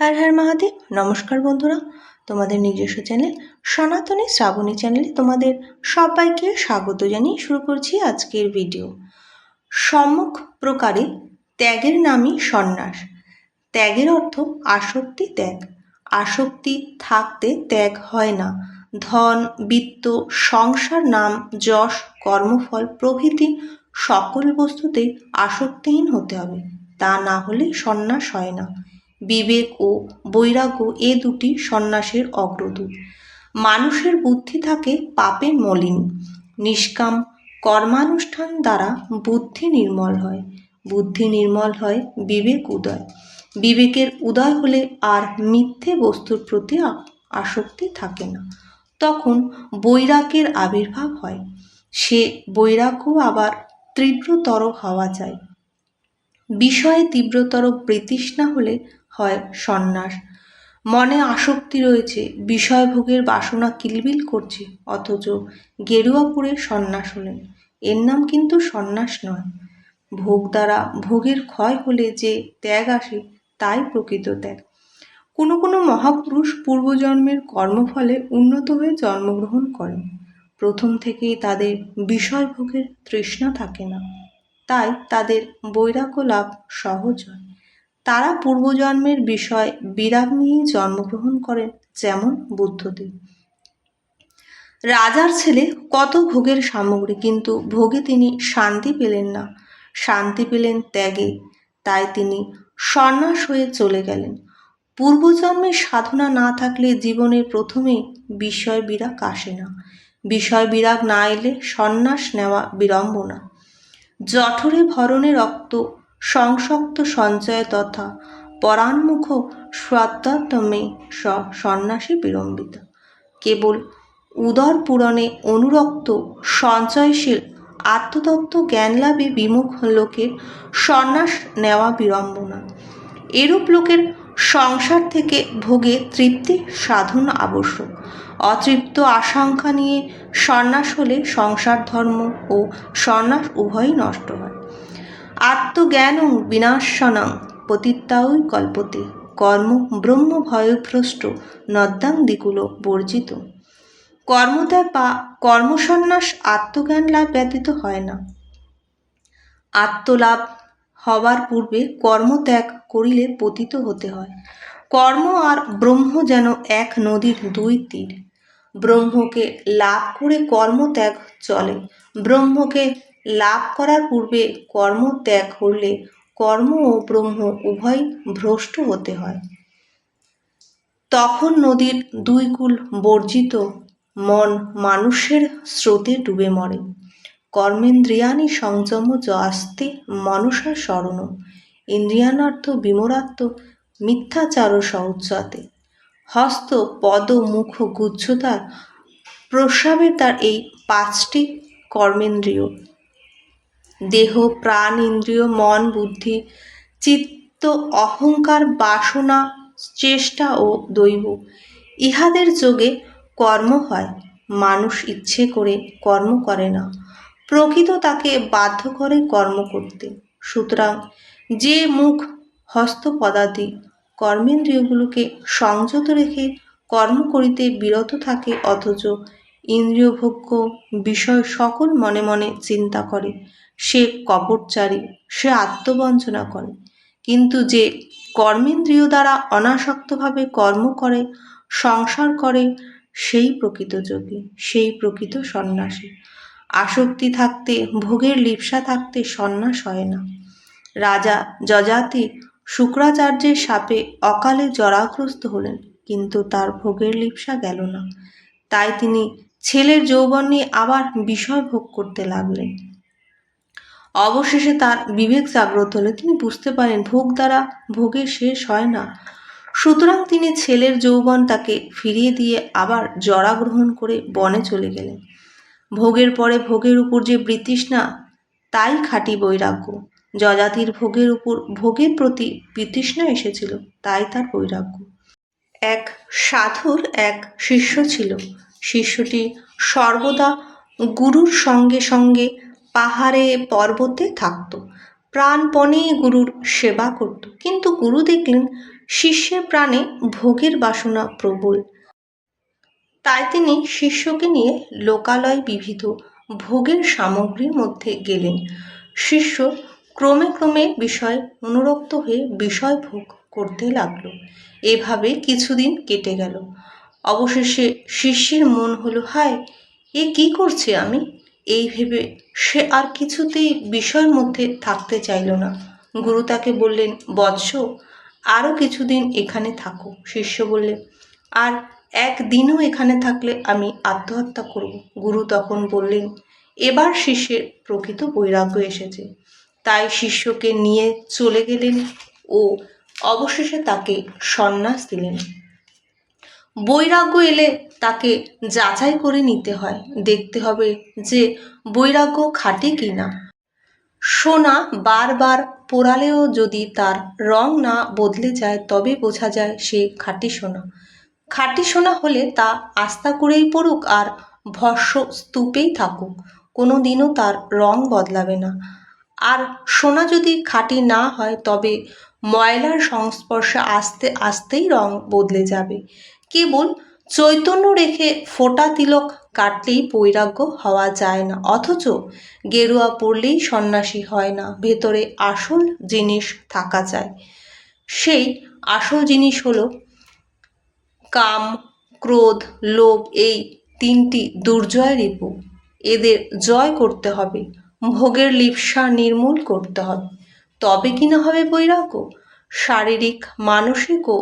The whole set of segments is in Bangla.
হর হর মহাদেব, নমস্কার বন্ধুরা। তোমাদের নিজস্ব চ্যানেল সনাতনী শ্রাবণী চ্যানেলে তোমাদের সবাইকে স্বাগত জানিয়ে শুরু করছি আজকের ভিডিও। সম্মুখ প্রকারে ত্যাগের নামই সন্ন্যাস। ত্যাগের অর্থ আসক্তি ত্যাগ। আসক্তি থাকতে ত্যাগ হয় না। ধন, বিত্ত, সংসার নাম, যশ, কর্মফল, প্রভৃতি সকল বস্তুতেই আসক্তিহীন হতে হবে। তা না হলে সন্ন্যাস হয় না। বিবেক ও বৈরাগ্য এ দুটি সন্ন্যাসের অগ্রদূত। মানুষের বুদ্ধি থাকে পাপে মলিন। নিষ্কাম কর্মানুষ্ঠান দ্বারা বুদ্ধি নির্মল হয়। বুদ্ধি নির্মল হয় বিবেক উদয়। বিবেকের উদয় হলে আর মিথ্যে বস্তুর প্রতি আসক্তি থাকে না। তখন বৈরাগ্যের আবির্ভাব হয়। সে বৈরাগ্য আবার তীব্রতর হওয়া যায়। বিষয়ে তীব্রতর বৃতৃষ্ণা হলে হয় সন্ন্যাস। মনে আসক্তি রয়েছে, বিষয়ভোগের বাসনা কিলবিল করছে, অথচ গেরুয়াপুরে সন্ন্যাস হলেন। এর নাম কিন্তু সন্ন্যাস নয়। ভোগ দ্বারা ভোগের ক্ষয় হলে যে ত্যাগ আসে, তাই প্রকৃত ত্যাগ। কোনো কোনো মহাপুরুষ পূর্বজন্মের কর্মফলে উন্নত হয়ে জন্মগ্রহণ করেন। প্রথম থেকেই তাদের বিষয়ভোগের তৃষ্ণা থাকে না। তাই তাদের বৈরাগ্য লাভ সহজ হয়। তারা পূর্বজন্মের বিষয় বিরাগ নিয়েই জন্মগ্রহণ করেন, যেমন বুদ্ধদেব। রাজার ছেলে কত ভোগের সামগ্রী, কিন্তু ভোগে তিনি শান্তি পেলেন না। শান্তি পেলেন ত্যাগে, তাই তিনি সন্ন্যাস হয়ে চলে গেলেন। পূর্বজন্মের সাধনা না থাকলে জীবনে প্রথমেই বিষয় বিরাগ আসে না। বিষয় বিরাগ না এলে সন্ন্যাস নেওয়া বিড়ম্বনা। জঠরে ভরণে রক্ত সংসক্ত সঞ্চয় তথা পরাণমুখ স সন্ন্যাসী বিড়ম্বিত কেবল উদর পূরণে অনুরক্ত, সঞ্চয়শীল, আত্মতত্ত্ব জ্ঞান লাভে বিমুখ লোকের সন্ন্যাস নেওয়া বিড়ম্বনা। এরূপ লোকের সংসার থেকে ভোগে তৃপ্তি সাধন আবশ্যক। অতৃপ্ত আশঙ্কা নিয়ে সন্ন্যাস হলে সংসার ধর্ম ও সন্ন্যাস উভয়ই নষ্ট হয়। আত্মজ্ঞান বিনাশনং পতিত্তাওই কল্পতে, কর্ম ব্রহ্ম ভয়ভ্রষ্ট নদ্যাং দিকুল বর্জিত। কর্মত্যাগ বা কর্মসন্ন্যাস আত্মজ্ঞান লাভ ব্যতীত হয় না। আত্মলাভ হবার পূর্বে কর্মত্যাগ করিলে পতিত হতে হয়। কর্ম আর ব্রহ্ম যেন এক নদীর দুই তীর। ব্রহ্মকে লাভ করে কর্মত্যাগ চলে। ব্রহ্মকে লাভ করার পূর্বে কর্মত্যাগ করলে কর্ম ও ব্রহ্ম উভয় ভ্রষ্ট হতে হয়। তখন নদীর দুই কূল বর্জিত, মন মানুষের স্রোতে ডুবে মরে। কর্মেন্দ্রিয়ানি সংযম আস্তে মনসা স্মরণ, ইন্দ্রিয়ানার্থ বিমরাত্ম মিথ্যাচার সৌচ্ছতে হস্ত, পদ, মুখ, গুচ্ছতার প্রস্রাবের তার এই পাঁচটি কর্মেন্দ্রিয়। দেহ, প্রাণ, ইন্দ্রিয়, মন, বুদ্ধি, চিত্ত, অহংকার, বাসনা, চেষ্টা ও দৈব। ইহাদের যোগে কর্ম হয়, মানুষ ইচ্ছে করে কর্ম করে না। প্রকৃত তাকে বাধ্য করে কর্ম করতে। সুতরাং যে মুখ হস্ত পদাদি কর্মেন্দ্রিয়গুলোকে সংযত রেখে কর্ম করিতে বিরত থাকে অথচ ইন্দ্রিয়ভোগ্য বিষয় সকল মনে মনে চিন্তা করে সে কপটচারী, সে আত্মবঞ্চনা করে। কিন্তু যে কর্মেন্দ্রিয় দ্বারা অনাসক্তভাবে কর্ম করে, সংসার করে, সেই প্রকৃত যোগী, সেই প্রকৃত সন্ন্যাসী। আসক্তি থাকতে, ভোগের লিপ্সা থাকতে সন্ন্যাস হয় না। রাজা যজাতি শুক্রাচার্যের সাপে অকালে জরাগ্রস্ত হলেন, কিন্তু তার ভোগের লিপসা গেল না। তাই তিনি ছেলের যৌবন নিয়ে আবার বিষয় ভোগ করতে লাগলেন। অবশেষে তার বিবেক জাগ্রত হলে তিনি বুঝতে পারেন ভোগ দ্বারা ভোগের শেষ হয় না। সুতরাং তিনি ছেলের যৌবন তাকে ফিরিয়ে দিয়ে আবার জরা গ্রহণ করে বনে চলে গেলেন। ভোগের পরে ভোগের উপর যে বৃতৃষ্ণা, তাই খাঁটি বৈরাগ্য। যজাতির ভোগের উপর ভোগের প্রতি বিতৃষ্ণা এসেছিল, তাই তার বৈরাগ্য। এক সাধুর এক শিষ্য ছিল। শিষ্যটি সর্বদা গুরুর সঙ্গে সঙ্গে পাহাড়ে পর্বতে থাকত। প্রাণপণে গুরুর সেবা করত। কিন্তু গুরু দেখলেন শিষ্যের প্রাণে ভোগের বাসনা প্রবল। তাই তিনি শিষ্যকে নিয়ে লোকালয় বিবিধ ভোগের সামগ্রীর মধ্যে গেলেন। শিষ্য ক্রমে ক্রমে বিষয় অনুরক্ত হয়ে বিষয় ভোগ করতে লাগল। এভাবে কিছুদিন কেটে গেল। অবশেষে শিষ্যের মন হলো, হায়, এ কি করছে আমি? এই ভেবে সে আর কিছুতেই বিষয়ের মধ্যে থাকতে চাইল না। গুরু তাকে বললেন, বৎস আরও কিছুদিন এখানে থাকো। শিষ্য বললে আর একদিনও এখানে থাকলে আমি আত্মহত্যা করব। গুরু তখন বললেন, এবার শিষ্যের প্রকৃত বৈরাগ্য এসেছে। তাই শিষ্যকে নিয়ে চলে গেলেন ও অবশেষে তাকে সন্ন্যাস দিলেন। বৈরাগ্য এলে তাকে যাচাই করে নিতে হয়। দেখতে হবে যে বৈরাগ্য খাটে কি না। সোনা বারবার পোড়ালেও যদি তার রং না বদলে যায়, তবে বোঝা যায় সে খাঁটি সোনা। খাঁটি সোনা হলে তা আস্থা করেই পড়ুক আর ভস্য স্তূপেই থাকুক। কোনো দিনও তার রং বদলাবে না। আর সোনা যদি খাঁটি না হয়, তবে ময়লার সংস্পর্শে আসতে আসতেই রং বদলে যাবে। কেবল চৈতন্য রেখে ফোটা তিলক কাটলেই বৈরাগ্য হওয়া যায় না, অথচ গেরুয়া পড়লেই সন্ন্যাসী হয় না, ভেতরে আসল জিনিস থাকা যায়। সেই আসল জিনিস হলো কাম, ক্রোধ, লোভ, এই তিনটি দুর্জয় রিপু। এদের জয় করতে হবে, ভোগের লিপসা নির্মূল করতে হবে। তবে কিনা হবে বৈরাগ্য? শারীরিক, মানসিক ও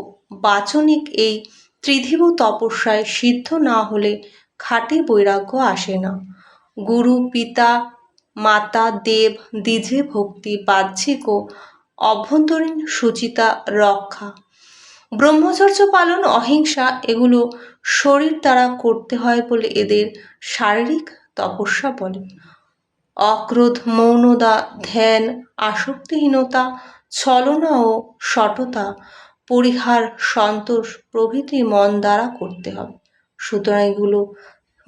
বাচনিক এই ত্রিধিব তপস্যায় সিদ্ধ না হলে খাঁটি বৈরাগ্য আসে না। গুরু, পিতা, মাতা, দেব, দ্বিজে ভক্তি, বাহ্যিক ও অভ্যন্তরীণ সুচিতা, রক্ষা। ব্রহ্মচর্য পালন, অহিংসা এগুলো শরীর দ্বারা করতে হয় বলে এদের শারীরিক তপস্যা বলে। অক্রোধ, মৌনতা, ধ্যান, আসক্তিহীনতা, ছলনা ও সটতা পরিহার, সন্তোষ প্রভৃতি মন দ্বারা করতে হবে। সুতরাং এগুলো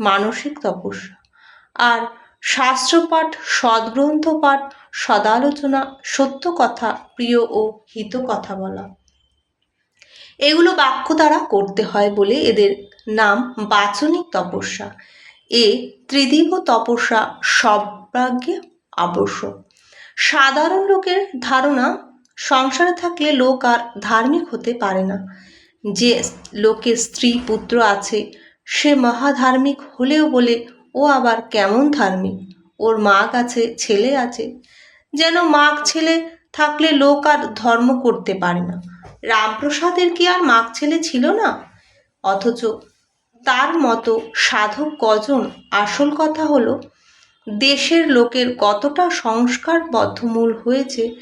মানসিক তপস্যা। আর শাস্ত্রপাঠ সদ্গ্রন্থ পাঠ সদালোচনা, সত্য কথা, প্রিয় ও হিত কথা বলা। এগুলো বাক্য দ্বারা করতে হয় বলে এদের নাম বাচনিক তপস্যা। এ ত্রিদিব তপস্যা সর্বাগ্যে আবশ্যক। সাধারণ লোকের ধারণা সংসারে থাকলে লোক আর ধার্মিক হতে পারে না। যে লোকের স্ত্রী পুত্র আছে, সে মহাধার্মিক হলেও বলে, ও আবার কেমন ধার্মিক? ওর মাগ আছে, ছেলে আছে। যেন মাগ ছেলে থাকলে লোক আর ধর্ম করতে পারে না। রামপ্রসাদের কি আর মাগ ছেলে ছিল না? অথচ তার মতো সাধক কজন আসল কথা হলো, দেশের লোকের কতটা সংস্কার বদ্ধমূল হয়েছে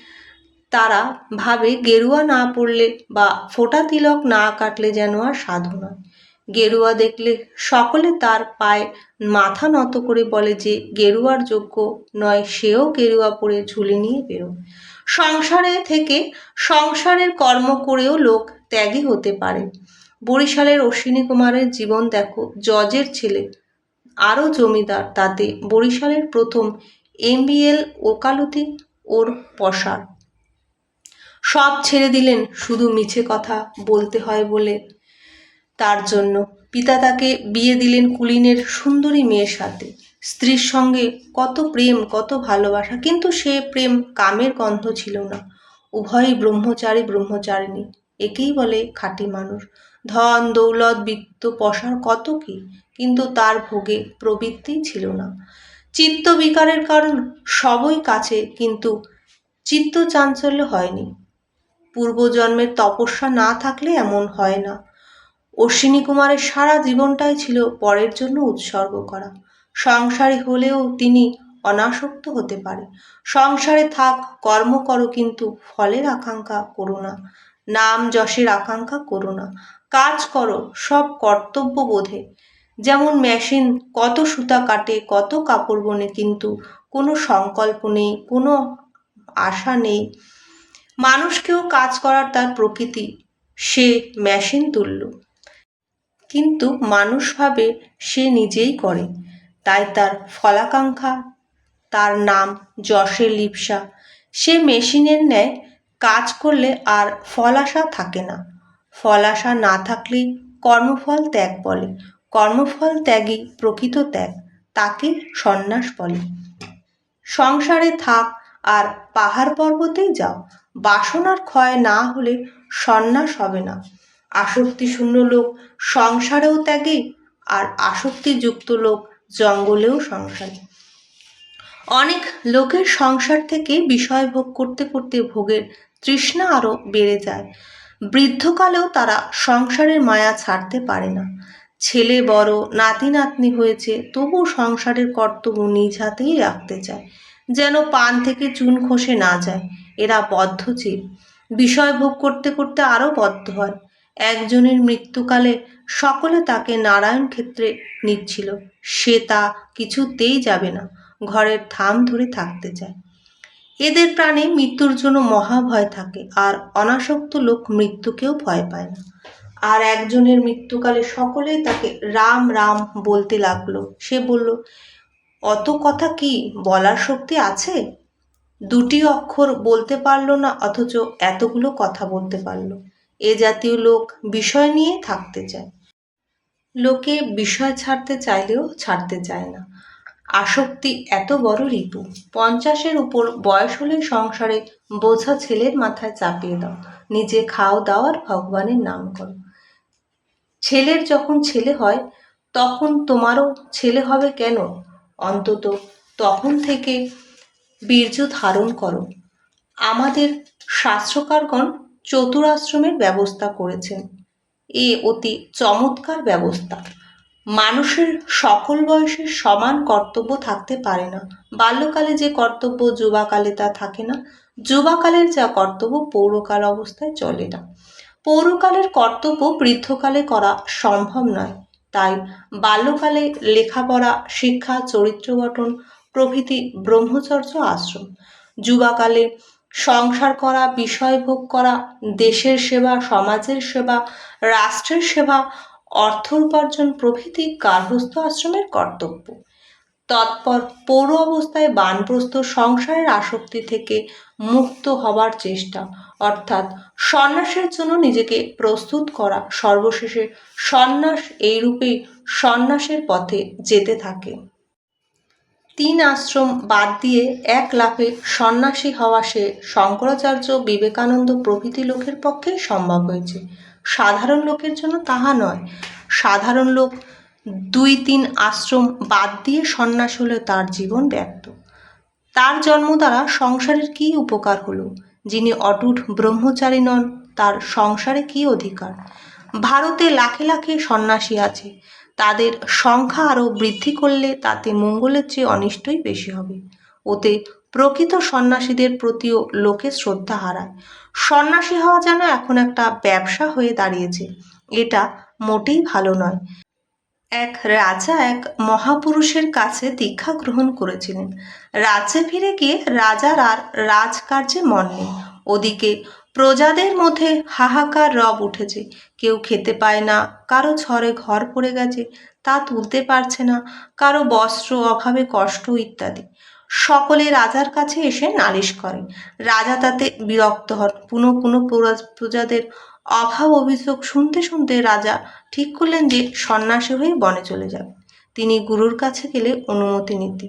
তারা ভাবে গেরুয়া না পড়লে বা ফোটা তিলক না কাটলে যেন আর সাধু নয়। গেরুয়া দেখলে সকলে তার পায়ে মাথা নত করে বলে যে, গেরুয়ার যোগ্য নয়, সেও গেরুয়া পরে ঝুলি নিয়ে বেরো সংসারে থেকে সংসারের কর্ম করেও লোক ত্যাগী হতে পারে। বরিশালের অশ্বিনী কুমারের জীবন দেখো, জজের ছেলে, আরও জমিদার, তাতে বরিশালের প্রথম এমবিএল ওকালতি ওর পসার সব ছেড়ে দিলেন, শুধু মিছে কথা বলতে হয় বলে। তার জন্য পিতা তাকে বিয়ে দিলেন কুলিনের সুন্দরী মেয়ের সাথে। স্ত্রীর সঙ্গে কত প্রেম, কত ভালোবাসা, কিন্তু সে প্রেম কামের গন্ধ ছিল না। উভয়ই ব্রহ্মচারী, ব্রহ্মচারিণী, একেই বলে খাঁটি মানুষ। ধন, দৌলত, বিত্ত পশার কত কি, কিন্তু তার ভোগে প্রবৃত্তি ছিল না। চিত্ত বিকারের কারণ সবই কাছে, কিন্তু চিত্ত চাঞ্চল্য হয়নি। পূর্বজন্মের তপস্যা না থাকলে এমন হয় না। অশ্বিনী কুমারের সারা জীবনটাই ছিল পরের জন্য উৎসর্গ করা। সংসারী হলেও তিনি অনাসক্ত হতে পারে। সংসারে থাক, কর্ম করো কিন্তু ফলের আকাঙ্ক্ষা করো না, নাম যশের আকাঙ্ক্ষা করো না। কাজ করো, সব কর্তব্য বোধে। যেমন মেশিন, কত সুতা কাটে, কত কাপড় বনে, কিন্তু কোনো সংকল্প নেই, কোনো আশা নেই। মানুষকেও কাজ করার তার প্রকৃতি, সে মেশিন তুল্য। কিন্তু মানুষ ভাবে সে নিজেই করে। তাই তার ফলাকাঙ্ক্ষা, তার নাম যশের লিপসা, সে মেশিনের ন্যায় কাজ করলে আর ফল আশা থাকে না। ফল আশা না থাকলেই কর্মফল ত্যাগ বলে। কর্মফল ত্যাগই প্রকৃত ত্যাগ, তাকে সন্ন্যাস বলে। সংসারে থাক আর পাহাড় পর্বতেই যাও বাসনার ক্ষয় না হলে সন্ন্যাস হবে না। আসক্তি শূন্য লোক সংসারেও ত্যাগে আর আসক্তিযুক্ত লোক জঙ্গলেও সংসারে। অনেক লোকের সংসার থেকে বিষয় ভোগ করতে করতে ভোগের তৃষ্ণা আরও বেড়ে যায়। বৃদ্ধকালেও তারা সংসারের মায়া ছাড়তে পারে না। ছেলে বড়, নাতি নাতনি হয়েছে, তবু সংসারের কর্তব্য নিজ হাতেই রাখতে চায়, যেন পান থেকে চুন খসে না যায়। এরা বদ্ধজীব বিষয় ভোগ করতে করতে আরও বদ্ধ হয়। একজনের মৃত্যুকালে সকলে তাকে নারায়ণ ক্ষেত্রে নিচ্ছিল। সে তা কিছুতেই যাবে না, ঘরের থাম ধরে থাকতে চায়। এদের প্রাণে মৃত্যুর জন্য মহাভয় থাকে, আর অনাসক্ত লোক মৃত্যুকেও ভয় পায় না। আর একজনের মৃত্যুকালে সকলেই তাকে রাম রাম বলতে লাগল। সে বলল, অত কথা কি বলার শক্তি আছে? দুটি অক্ষর বলতে পারল না, অথচ এতগুলো কথা বলতে পারল। এ জাতীয় লোক বিষয় নিয়ে থাকতে চায়। লোকে বিষয় ছাড়তে চাইলেও ছাড়তে চায় না। আসক্তি এত বড় রিপু পঞ্চাশের উপর বয়স হলে সংসারে বোঝা ছেলের মাথায় চাপিয়ে দাও। নিজে খাও দাওয়ার ভগবানের নাম করো। ছেলের যখন ছেলে হয়, তখন তোমারও ছেলে হবে কেন? অন্তত তখন থেকে বীর্য ধারণ করো। আমাদের শাস্ত্রকারগণ চতুরাশ্রমের ব্যবস্থা করেছেন। এ অতি চমৎকার ব্যবস্থা। মানুষের সকল বয়সের সমান কর্তব্য থাকতে পারে না। বাল্যকালে যে কর্তব্য, যুবাকালে তা থাকে না। যুবাকালের যা কর্তব্য, পৌরকাল অবস্থায় চলে না। পৌরকালের কর্তব্য বৃদ্ধকালে করা সম্ভব নয়। তাই বাল্যকালে লেখাপড়া, শিক্ষা, চরিত্র গঠন প্রভৃতি ব্রহ্মচর্য আশ্রম। যুবাকালে সংসার করা, বিষয় ভোগ করা, দেশের সেবা, সমাজের সেবা, রাষ্ট্রের সেবা, অর্থ উপার্জন প্রভৃতি গার্হস্থ আশ্রমের কর্তব্য। তৎপর পৌর অবস্থায় বানপ্রস্থ সংসারের আসক্তি থেকে মুক্ত হবার চেষ্টা, অর্থাৎ সন্ন্যাসের জন্য নিজেকে প্রস্তুত করা, সর্বশেষে সন্ন্যাস এইরূপেই সন্ন্যাসের পথে যেতে থাকে। তিন আশ্রম বাদ দিয়ে এক লাফে সন্ন্যাসী হওয়া সে শঙ্করাচার্য বিবেকানন্দ প্রভৃতি লোকের পক্ষেই সম্ভব হয়েছে। সাধারণ লোকের জন্য তাহা নয়। সাধারণ লোক দুই তিন আশ্রম বাদ দিয়ে সন্ন্যাস হলে তার জীবন ব্যর্থ। তার জন্ম দ্বারা সংসারের কী উপকার হলো? যিনি অটুট ব্রহ্মচারী নন, তার সংসারে কী অধিকার? ভারতে লাখে লাখে সন্ন্যাসী আছে। তাদের সংখ্যা আরও বৃদ্ধি করলে তাতে মঙ্গলের চেয়ে অনিষ্টই বেশি হবে। ওতে প্রকৃত সন্ন্যাসীদের প্রতিও লোকে শ্রদ্ধা হারায়। সন্ন্যাসী হওয়া যেন এখন একটা ব্যবসা হয়ে দাঁড়িয়েছে। এটা মোটেই ভালো নয়। এক রাজা এক মহাপুরুষের কাছে দীক্ষা গ্রহণ করেছিলেন। রাজ্যে ফিরে গিয়ে রাজার আর রাজকার্যে মন নেই। ওদিকে প্রজাদের মধ্যে হাহাকার রব উঠেছে। কেউ খেতে পায় না, কারও ছরে ঘর পড়ে গেছে, তা তুলতে পারছে না, কারও বস্ত্র অভাবে কষ্ট ইত্যাদি। সকলে রাজার কাছে এসে নালিশ করে। রাজা তাতে বিরক্ত হন। পুনঃ পুনঃ প্রজাদের অভাব অভিযোগ শুনতে শুনতে রাজা ঠিক করলেন যে সন্ন্যাসী হয়ে বনে চলে যাবে। তিনি গুরুর কাছে গেলে অনুমতি নিতে।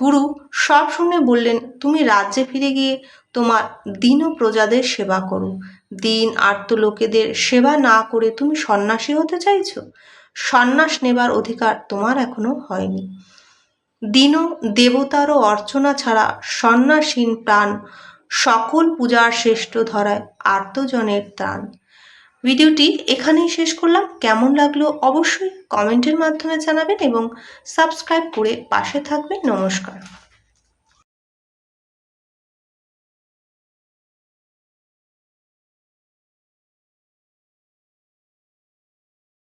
গুরু সব শুনে বললেন, তুমি রাজ্যে ফিরে গিয়ে তোমার দিন প্রজাদের সেবা করো। দিন আর্ত লোকেদের সেবা না করে তুমি সন্ন্যাসী হতে চাইছো? সন্ন্যাস নেবার অধিকার তোমার এখনও হয়নি। দিন দেবতারও অর্চনা ছাড়া সন্ন্যাসীন প্রাণ সকল পূজার শ্রেষ্ঠ ধরায় আর্তজনের ত্রাণ। ভিডিওটি এখানেই শেষ করলাম। কেমন লাগল অবশ্যই কমেন্টের মাধ্যমে জানাবেন এবং সাবস্ক্রাইব করে পাশে থাকবেন। নমস্কার।